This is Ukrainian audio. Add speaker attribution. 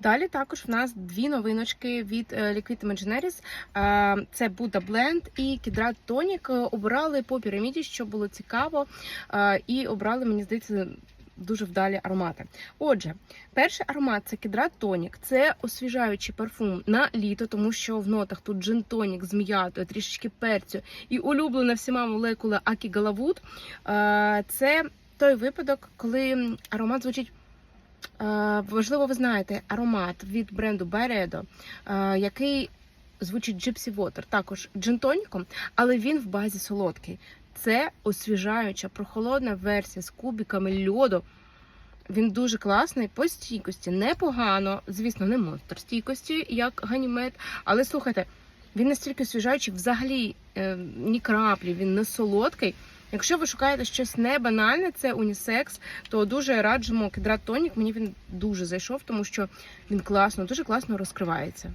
Speaker 1: Далі також в нас дві новиночки від е, Liquid Imaginaries. Е, Це Buddha Blend і Кідрат Тонік. Обирали по піраміді, що було цікаво, е, і обрали, мені здається, дуже вдалі аромати. Отже, перший аромат це Кідрат Тонік. Це освіжаючий парфум на літо, тому що в нотах тут джин тонік з м'ятою, трішечки перцю і улюблена всіма молекула Акі Галавуд. Це той випадок, коли аромат звучить. Е, Важливо, ви знаєте, аромат від бренду Byredo, е, який звучить Gypsy Water, також джинтоніком, але він в базі солодкий. Це освіжаюча, прохолодна версія з кубиками льоду. Він дуже класний по стійкості, непогано, звісно, не монстр стійкості, як ганімед. Але слухайте, він настільки освіжаючий, взагалі е, ні краплі, він не солодкий. Якщо ви шукаєте щось не банальне, це унісекс, то дуже раджимо кедрат тонік. Мені він дуже зайшов, тому що він класно, дуже класно розкривається.